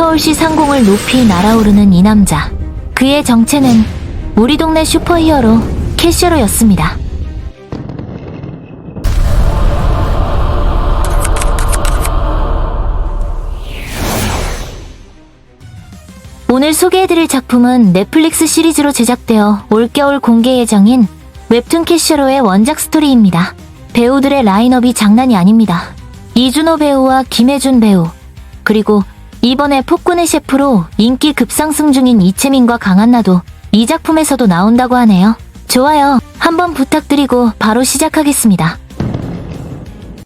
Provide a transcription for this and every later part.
서울시 상공을 높이 날아오르는 이 남자. 그의 정체는 우리 동네 슈퍼히어로 캐셔로였습니다. 오늘 소개해드릴 작품은 넷플릭스 시리즈로 제작되어 올겨울 공개 예정인 웹툰 캐셔로의 원작 스토리입니다. 배우들의 라인업이 장난이 아닙니다. 이준호 배우와 김혜준 배우, 그리고 이번에 폭군의 셰프로 인기 급상승 중인 이채민과 강한나도 이 작품에서도 나온다고 하네요. 좋아요. 한번 부탁드리고 바로 시작하겠습니다.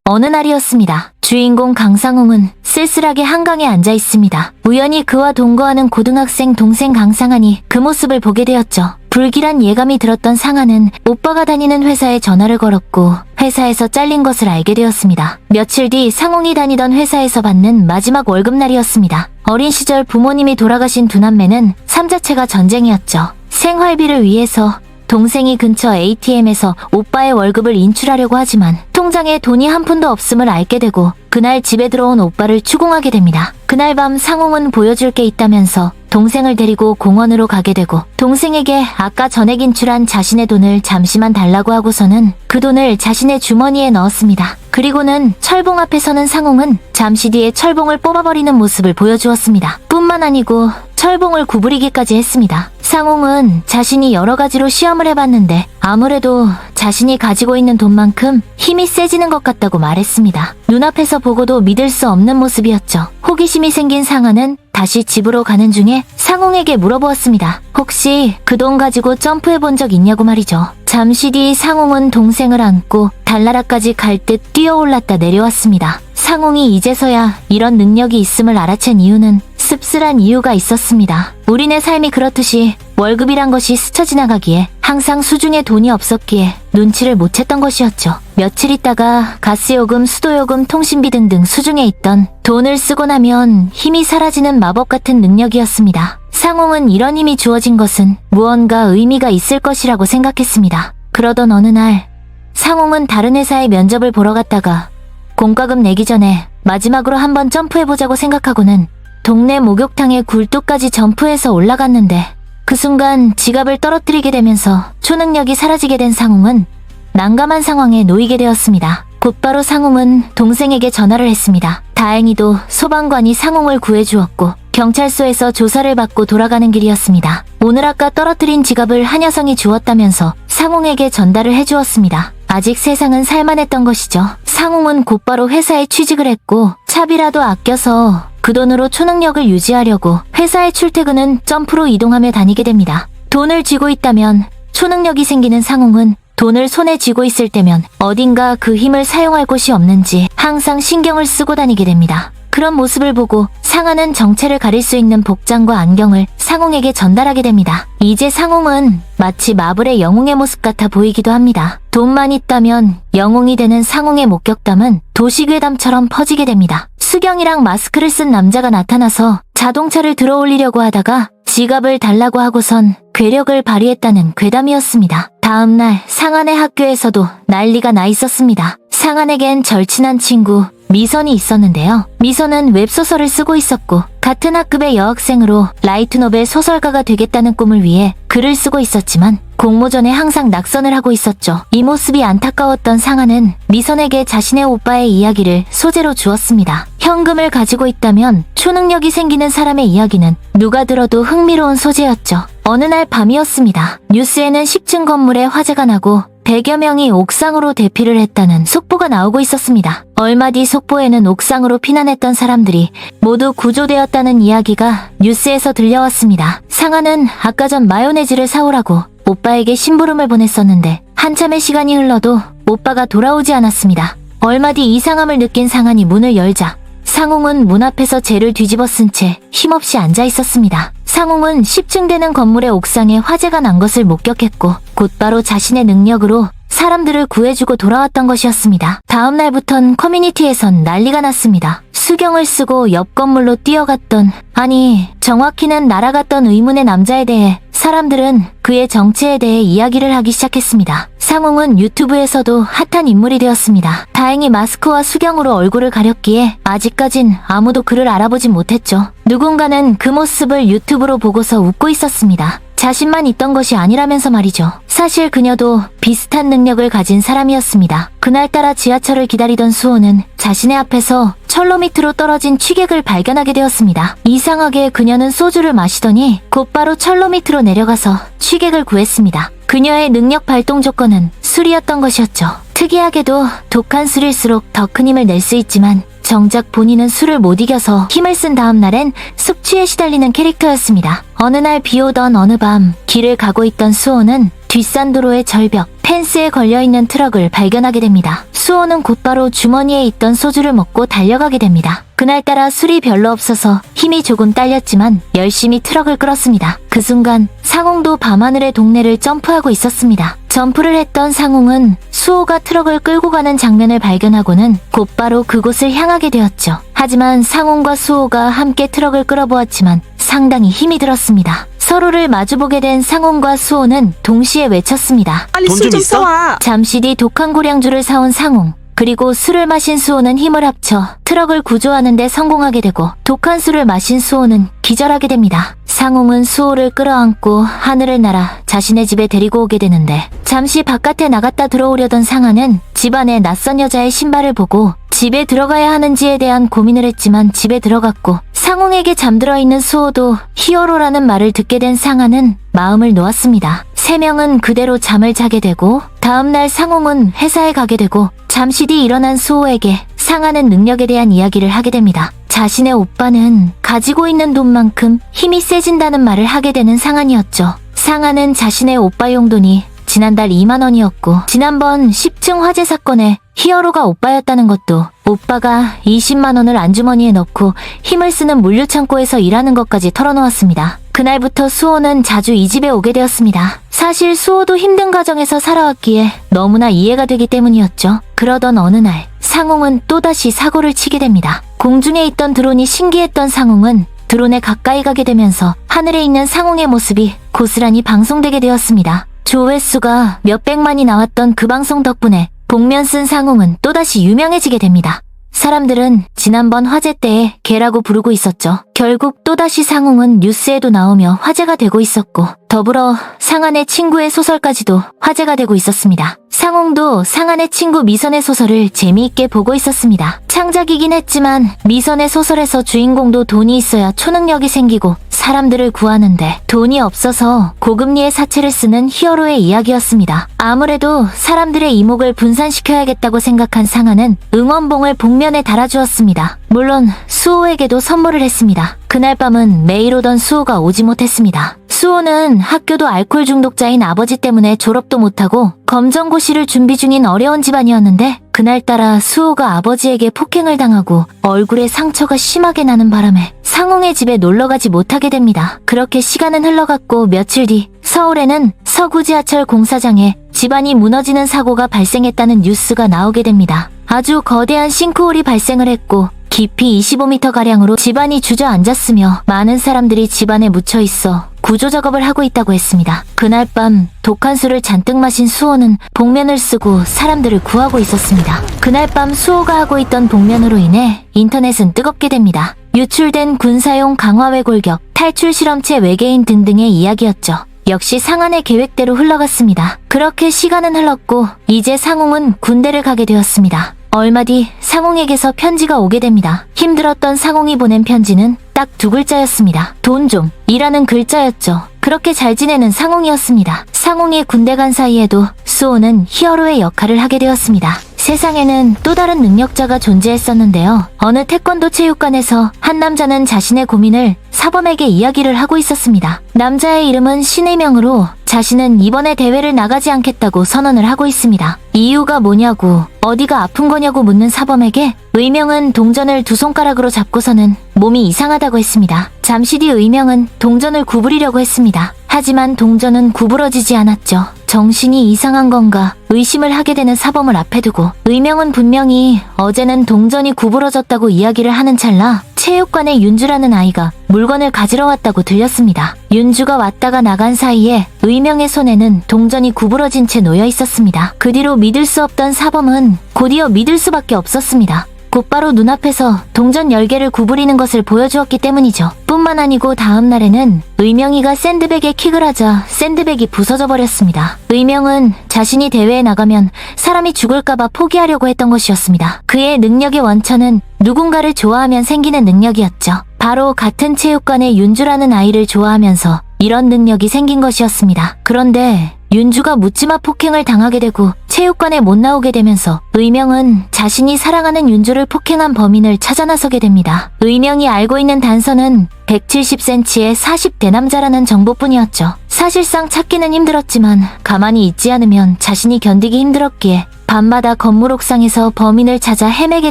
어느 날이었습니다. 주인공 강상웅은 쓸쓸하게 한강에 앉아 있습니다. 우연히 그와 동거하는 고등학생 동생 강상한이 그 모습을 보게 되었죠. 불길한 예감이 들었던 상한은 오빠가 다니는 회사에 전화를 걸었고 회사에서 잘린 것을 알게 되었습니다. 며칠 뒤 상웅이 다니던 회사에서 받는 마지막 월급날이었습니다. 어린 시절 부모님이 돌아가신 두 남매는 삶 자체가 전쟁이었죠. 생활비를 위해서 동생이 근처 ATM에서 오빠의 월급을 인출하려고 하지만 통장에 돈이 한 푼도 없음을 알게 되고 그날 집에 들어온 오빠를 추궁하게 됩니다. 그날 밤 상홍은 보여줄 게 있다면서 동생을 데리고 공원으로 가게 되고 동생에게 아까 전액 인출한 자신의 돈을 잠시만 달라고 하고서는 그 돈을 자신의 주머니에 넣었습니다. 그리고는 철봉 앞에 서는 상홍은 잠시 뒤에 철봉을 뽑아버리는 모습을 보여주었습니다. 뿐만 아니고 철봉을 구부리기까지 했습니다. 상홍은 자신이 여러 가지로 시험을 해봤는데 아무래도 자신이 가지고 있는 돈만큼 힘이 세지는 것 같다고 말했습니다. 눈앞에서 보고도 믿을 수 없는 모습이었죠. 호기심이 생긴 상아는 다시 집으로 가는 중에 상홍에게 물어보았습니다. 혹시 그 돈 가지고 점프해 본 적 있냐고 말이죠. 잠시 뒤 상홍은 동생을 안고 달나라까지 갈 듯 뛰어올랐다 내려왔습니다. 상홍이 이제서야 이런 능력이 있음을 알아챈 이유는 씁쓸한 이유가 있었습니다. 우리네 삶이 그렇듯이 월급이란 것이 스쳐 지나가기에 항상 수중에 돈이 없었기에 눈치를 못 챘던 것이었죠. 며칠 있다가 가스요금, 수도요금, 통신비 등등 수중에 있던 돈을 쓰고 나면 힘이 사라지는 마법 같은 능력이었습니다. 상홍은 이런 힘이 주어진 것은 무언가 의미가 있을 것이라고 생각했습니다. 그러던 어느 날 상홍은 다른 회사에 면접을 보러 갔다가 공과금 내기 전에 마지막으로 한번 점프해보자고 생각하고는 동네 목욕탕에 굴뚝까지 점프해서 올라갔는데 그 순간 지갑을 떨어뜨리게 되면서 초능력이 사라지게 된 상웅은 난감한 상황에 놓이게 되었습니다. 곧바로 상웅은 동생에게 전화를 했습니다. 다행히도 소방관이 상웅을 구해주었고 경찰서에서 조사를 받고 돌아가는 길이었습니다. 오늘 아까 떨어뜨린 지갑을 한 여성이 주었다면서 상웅에게 전달을 해주었습니다. 아직 세상은 살만했던 것이죠. 상웅은 곧바로 회사에 취직을 했고 차비라도 아껴서 그 돈으로 초능력을 유지하려고 회사의 출퇴근은 점프로 이동하며 다니게 됩니다. 돈을 쥐고 있다면 초능력이 생기는 상웅은 돈을 손에 쥐고 있을 때면 어딘가 그 힘을 사용할 곳이 없는지 항상 신경을 쓰고 다니게 됩니다. 그런 모습을 보고 상아는 정체를 가릴 수 있는 복장과 안경을 상홍에게 전달하게 됩니다. 이제 상홍은 마치 마블의 영웅의 모습 같아 보이기도 합니다. 돈만 있다면 영웅이 되는 상홍의 목격담은 도시괴담처럼 퍼지게 됩니다. 수경이랑 마스크를 쓴 남자가 나타나서 자동차를 들어 올리려고 하다가 지갑을 달라고 하고선 괴력을 발휘했다는 괴담이었습니다. 다음날 상한의 학교에서도 난리가 나 있었습니다. 상한에겐 절친한 친구 미선이 있었는데요. 미선은 웹소설을 쓰고 있었고 같은 학급의 여학생으로 라이트노벨 소설가가 되겠다는 꿈을 위해 글을 쓰고 있었지만 공모전에 항상 낙선을 하고 있었죠. 이 모습이 안타까웠던 상한은 미선에게 자신의 오빠의 이야기를 소재로 주었습니다. 현금을 가지고 있다면 초능력이 생기는 사람의 이야기는 누가 들어도 흥미로운 소재였죠. 어느 날 밤이었습니다. 뉴스에는 10층 건물에 화재가 나고 100여 명이 옥상으로 대피를 했다는 속보가 나오고 있었습니다. 얼마 뒤 속보에는 옥상으로 피난했던 사람들이 모두 구조되었다는 이야기가 뉴스에서 들려왔습니다. 상아는 아까 전 마요네즈를 사오라고 오빠에게 심부름을 보냈었는데 한참의 시간이 흘러도 오빠가 돌아오지 않았습니다. 얼마 뒤 이상함을 느낀 상한이 문을 열자 상홍은 문 앞에서 재를 뒤집어 쓴 채 힘없이 앉아 있었습니다. 상홍은 10층 되는 건물의 옥상에 화재가 난 것을 목격했고 곧바로 자신의 능력으로 사람들을 구해주고 돌아왔던 것이었습니다. 다음 날부턴 커뮤니티에선 난리가 났습니다. 수경을 쓰고 옆 건물로 뛰어갔던, 아니, 정확히는 날아갔던 의문의 남자에 대해 사람들은 그의 정체에 대해 이야기를 하기 시작했습니다. 상홍은 유튜브에서도 핫한 인물이 되었습니다. 다행히 마스크와 수경으로 얼굴을 가렸기에 아직까진 아무도 그를 알아보진 못했죠. 누군가는 그 모습을 유튜브로 보고서 웃고 있었습니다. 자신만 있던 것이 아니라면서 말이죠. 사실 그녀도 비슷한 능력을 가진 사람이었습니다. 그날따라 지하철을 기다리던 수호는 자신의 앞에서 철로 밑으로 떨어진 취객을 발견하게 되었습니다. 이상하게 그녀는 소주를 마시더니 곧바로 철로 밑으로 내려가서 취객을 구했습니다. 그녀의 능력 발동 조건은 술이었던 것이었죠. 특이하게도 독한 술일수록 더 큰 힘을 낼 수 있지만 정작 본인은 술을 못 이겨서 힘을 쓴 다음 날엔 숙취에 시달리는 캐릭터였습니다. 어느 날 비오던 어느 밤 길을 가고 있던 수호는 뒷산 도로의 절벽 펜스에 걸려있는 트럭을 발견하게 됩니다. 수호는 곧바로 주머니에 있던 소주를 먹고 달려가게 됩니다. 그날따라 술이 별로 없어서 힘이 조금 딸렸지만 열심히 트럭을 끌었습니다. 그 순간 상홍도 밤하늘의 동네를 점프하고 있었습니다. 점프를 했던 상홍은 수호가 트럭을 끌고 가는 장면을 발견하고는 곧바로 그곳을 향하게 되었죠. 하지만 상홍과 수호가 함께 트럭을 끌어보았지만 상당히 힘이 들었습니다. 서로를 마주보게 된 상홍과 수호는 동시에 외쳤습니다. 빨리 돈좀 술좀 있어? 사와. 잠시 뒤 독한 고량주를 사온 상홍. 그리고 술을 마신 수호는 힘을 합쳐 트럭을 구조하는 데 성공하게 되고 독한 술을 마신 수호는 기절하게 됩니다. 상홍은 수호를 끌어안고 하늘을 날아 자신의 집에 데리고 오게 되는데 잠시 바깥에 나갔다 들어오려던 상아는 집안에 낯선 여자의 신발을 보고 집에 들어가야 하는지에 대한 고민을 했지만 집에 들어갔고 상홍에게 잠들어 있는 수호도 히어로라는 말을 듣게 된 상아는 마음을 놓았습니다. 세 명은 그대로 잠을 자게 되고 다음날 상홍은 회사에 가게 되고 잠시 뒤 일어난 수호에게 상하는 능력에 대한 이야기를 하게 됩니다. 자신의 오빠는 가지고 있는 돈만큼 힘이 세진다는 말을 하게 되는 상한이었죠. 상한은 자신의 오빠 용돈이 지난달 2만 원이었고 지난번 10층 화재 사건에 히어로가 오빠였다는 것도 오빠가 20만 원을 안주머니에 넣고 힘을 쓰는 물류 창고에서 일하는 것까지 털어놓았습니다. 그날부터 수호는 자주 이 집에 오게 되었습니다. 사실 수호도 힘든 가정에서 살아왔기에 너무나 이해가 되기 때문이었죠. 그러던 어느 날 상홍은 또다시 사고를 치게 됩니다. 공중에 있던 드론이 신기했던 상홍은 드론에 가까이 가게 되면서 하늘에 있는 상홍의 모습이 고스란히 방송되게 되었습니다. 조회수가 몇백만이 나왔던 그 방송 덕분에 복면 쓴 상홍은 또다시 유명해지게 됩니다. 사람들은 지난번 화재 때에 개라고 부르고 있었죠. 결국 또다시 상홍은 뉴스에도 나오며 화제가 되고 있었고, 더불어 상한의 친구의 소설까지도 화제가 되고 있었습니다. 상홍도 상한의 친구 미선의 소설을 재미있게 보고 있었습니다. 창작이긴 했지만 미선의 소설에서 주인공도 돈이 있어야 초능력이 생기고 사람들을 구하는데 돈이 없어서 고금리의 사채를 쓰는 히어로의 이야기였습니다. 아무래도 사람들의 이목을 분산시켜야겠다고 생각한 상한은 응원봉을 복면에 달아주었습니다. 물론 수호에게도 선물을 했습니다. 그날 밤은 매일 오던 수호가 오지 못했습니다. 수호는 학교도 알코올 중독자인 아버지 때문에 졸업도 못하고 검정고시를 준비 중인 어려운 집안이었는데 그날따라 수호가 아버지에게 폭행을 당하고 얼굴에 상처가 심하게 나는 바람에 상홍의 집에 놀러가지 못하게 됩니다. 그렇게 시간은 흘러갔고 며칠 뒤 서울에는 서구 지하철 공사장에 집안이 무너지는 사고가 발생했다는 뉴스가 나오게 됩니다. 아주 거대한 싱크홀이 발생을 했고 깊이 25m가량으로 집안이 주저앉았으며 많은 사람들이 집안에 묻혀 있어 구조 작업을 하고 있다고 했습니다. 그날 밤 독한 술을 잔뜩 마신 수호는 복면을 쓰고 사람들을 구하고 있었습니다. 그날 밤 수호가 하고 있던 복면으로 인해 인터넷은 뜨겁게 됩니다. 유출된 군사용 강화외 골격, 탈출 실험체 외계인 등등의 이야기였죠. 역시 상한의 계획대로 흘러갔습니다. 그렇게 시간은 흘렀고 이제 상홍은 군대를 가게 되었습니다. 얼마 뒤 상홍에게서 편지가 오게 됩니다. 힘들었던 상홍이 보낸 편지는 딱 두 글자였습니다. 돈 좀. 이라는 글자였죠. 그렇게 잘 지내는 상홍이었습니다. 상홍이 군대 간 사이에도 수호는 히어로의 역할을 하게 되었습니다. 세상에는 또 다른 능력자가 존재했었는데요. 어느 태권도 체육관에서 한 남자는 자신의 고민을 사범에게 이야기를 하고 있었습니다. 남자의 이름은 신의 명으로 자신은 이번에 대회를 나가지 않겠다고 선언을 하고 있습니다. 이유가 뭐냐고, 어디가 아픈 거냐고 묻는 사범에게 의명은 동전을 두 손가락으로 잡고서는 몸이 이상하다고 했습니다. 잠시 뒤 의명은 동전을 구부리려고 했습니다. 하지만 동전은 구부러지지 않았죠. 정신이 이상한 건가 의심을 하게 되는 사범을 앞에 두고 의명은 분명히 어제는 동전이 구부러졌다고 이야기를 하는 찰나 체육관에 윤주라는 아이가 물건을 가지러 왔다고 들렸습니다. 윤주가 왔다가 나간 사이에 의명의 손에는 동전이 구부러진 채 놓여 있었습니다. 그 뒤로 믿을 수 없던 사범은 곧이어 믿을 수밖에 없었습니다. 곧바로 눈앞에서 동전 10개를 구부리는 것을 보여주었기 때문이죠. 뿐만 아니고 다음 날에는 의명이가 샌드백에 킥을 하자 샌드백이 부서져 버렸습니다. 의명은 자신이 대회에 나가면 사람이 죽을까봐 포기하려고 했던 것이었습니다. 그의 능력의 원천은 누군가를 좋아하면 생기는 능력이었죠. 바로 같은 체육관의 윤주라는 아이를 좋아하면서 이런 능력이 생긴 것이었습니다. 그런데 윤주가 묻지마 폭행을 당하게 되고 체육관에 못 나오게 되면서 의명은 자신이 사랑하는 윤주를 폭행한 범인을 찾아 나서게 됩니다. 의명이 알고 있는 단서는 170cm의 40대 남자라는 정보뿐이었죠. 사실상 찾기는 힘들었지만 가만히 있지 않으면 자신이 견디기 힘들었기에 밤마다 건물 옥상에서 범인을 찾아 헤매게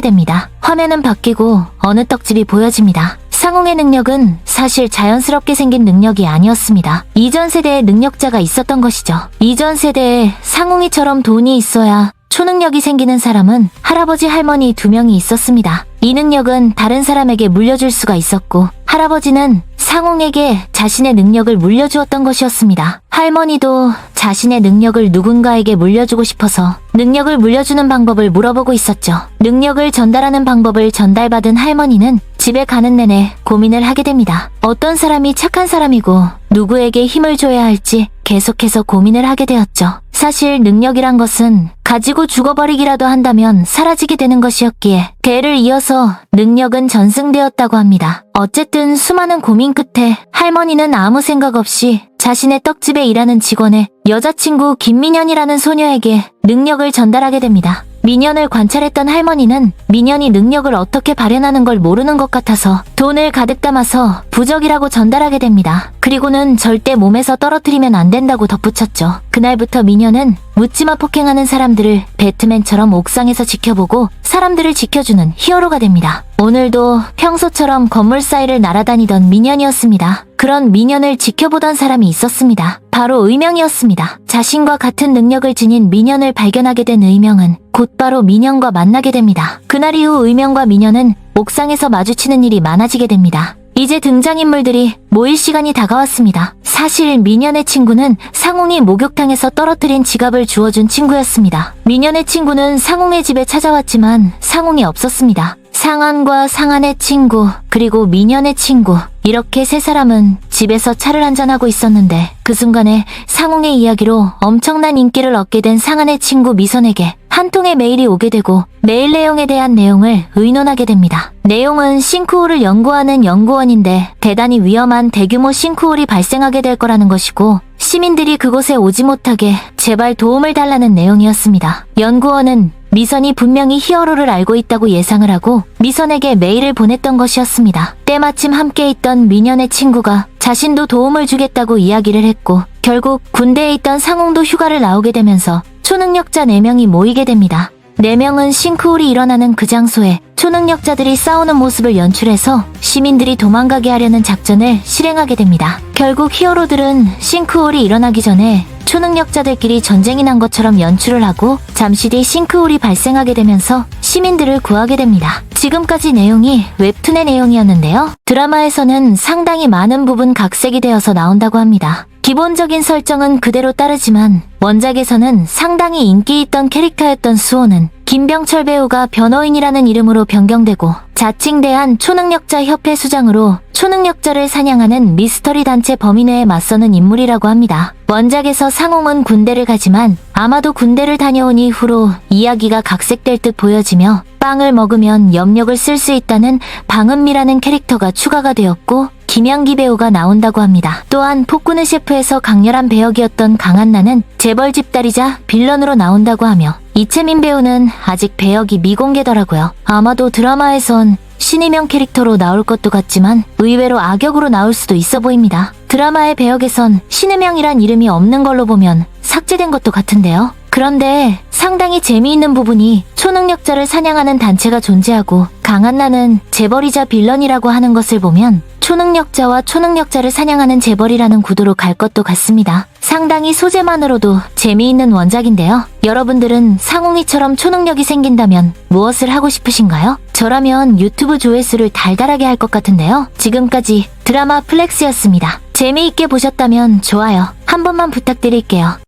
됩니다. 화면은 바뀌고 어느 떡집이 보여집니다. 상홍의 능력은 사실 자연스럽게 생긴 능력이 아니었습니다. 이전 세대에 능력자가 있었던 것이죠. 이전 세대에 상홍이처럼 돈이 있어야 초능력이 생기는 사람은 할아버지 할머니 두 명이 있었습니다. 이 능력은 다른 사람에게 물려줄 수가 있었고 할아버지는 상홍에게 자신의 능력을 물려주었던 것이었습니다. 할머니도 자신의 능력을 누군가에게 물려주고 싶어서 능력을 물려주는 방법을 물어보고 있었죠. 능력을 전달하는 방법을 전달받은 할머니는 집에 가는 내내 고민을 하게 됩니다. 어떤 사람이 착한 사람이고 누구에게 힘을 줘야 할지 계속해서 고민을 하게 되었죠. 사실 능력이란 것은 가지고 죽어버리기라도 한다면 사라지게 되는 것이었기에 대를 이어서 능력은 전승되었다고 합니다. 어쨌든 수많은 고민 끝에 할머니는 아무 생각 없이 자신의 떡집에 일하는 직원의 여자친구 김민현이라는 소녀에게 능력을 전달하게 됩니다. 민현을 관찰했던 할머니는 민현이 능력을 어떻게 발현하는 걸 모르는 것 같아서 돈을 가득 담아서 부적이라고 전달하게 됩니다. 그리고는 절대 몸에서 떨어뜨리면 안 된다고 덧붙였죠. 그날부터 민현은 묻지마 폭행하는 사람들을 배트맨처럼 옥상에서 지켜보고 사람들을 지켜주는 히어로가 됩니다. 오늘도 평소처럼 건물 사이를 날아다니던 민현이었습니다. 그런 민현을 지켜보던 사람이 있었습니다. 바로 의명이었습니다. 자신과 같은 능력을 지닌 민현을 발견하게 된 의명은 곧바로 민현과 만나게 됩니다. 그날 이후 의명과 민현은 옥상에서 마주치는 일이 많아지게 됩니다. 이제 등장인물들이 모일 시간이 다가왔습니다. 사실 민현의 친구는 상홍이 목욕탕에서 떨어뜨린 지갑을 주워준 친구였습니다. 민현의 친구는 상홍의 집에 찾아왔지만 상홍이 없었습니다. 상한과 상한의 친구, 그리고 민현의 친구, 이렇게 세 사람은 집에서 차를 한잔하고 있었는데 그 순간에 상홍의 이야기로 엄청난 인기를 얻게 된 상한의 친구 미선에게 한 통의 메일이 오게 되고 메일 내용에 대한 내용을 의논하게 됩니다. 내용은 싱크홀을 연구하는 연구원인데 대단히 위험한 대규모 싱크홀이 발생하게 될 거라는 것이고 시민들이 그곳에 오지 못하게 제발 도움을 달라는 내용이었습니다. 연구원은 미선이 분명히 히어로를 알고 있다고 예상을 하고 미선에게 메일을 보냈던 것이었습니다. 때마침 함께 있던 민현의 친구가 자신도 도움을 주겠다고 이야기를 했고 결국 군대에 있던 상홍도 휴가를 나오게 되면서 초능력자 4명이 모이게 됩니다. 4명은 싱크홀이 일어나는 그 장소에 초능력자들이 싸우는 모습을 연출해서 시민들이 도망가게 하려는 작전을 실행하게 됩니다. 결국 히어로들은 싱크홀이 일어나기 전에 초능력자들끼리 전쟁이 난 것처럼 연출을 하고 잠시 뒤 싱크홀이 발생하게 되면서 시민들을 구하게 됩니다. 지금까지 내용이 웹툰의 내용이었는데요. 드라마에서는 상당히 많은 부분 각색이 되어서 나온다고 합니다. 기본적인 설정은 그대로 따르지만 원작에서는 상당히 인기 있던 캐릭터였던 수호는 김병철 배우가 변호인이라는 이름으로 변경되고 자칭 대한 초능력자 협회 수장으로 초능력자를 사냥하는 미스터리 단체 범인회에 맞서는 인물이라고 합니다. 원작에서 상홍은 군대를 가지만 아마도 군대를 다녀온 이후로 이야기가 각색될 듯 보여지며 빵을 먹으면 염력을 쓸 수 있다는 방은미라는 캐릭터가 추가가 되었고 김양기 배우가 나온다고 합니다. 또한 폭군의 셰프에서 강렬한 배역이었던 강한나는 재벌 집 딸이자 빌런으로 나온다고 하며 이채민 배우는 아직 배역이 미공개더라고요. 아마도 드라마에선 신이명 캐릭터로 나올 것도 같지만 의외로 악역으로 나올 수도 있어 보입니다. 드라마의 배역에선 신의명이란 이름이 없는 걸로 보면 삭제된 것도 같은데요. 그런데 상당히 재미있는 부분이 초능력자를 사냥하는 단체가 존재하고 강한나는 재벌이자 빌런이라고 하는 것을 보면 초능력자와 초능력자를 사냥하는 재벌이라는 구도로 갈 것도 같습니다. 상당히 소재만으로도 재미있는 원작인데요. 여러분들은 상웅이처럼 초능력이 생긴다면 무엇을 하고 싶으신가요? 저라면 유튜브 조회수를 달달하게 할 것 같은데요. 지금까지 드라마 플렉스였습니다. 재미있게 보셨다면 좋아요 한 번만 부탁드릴게요.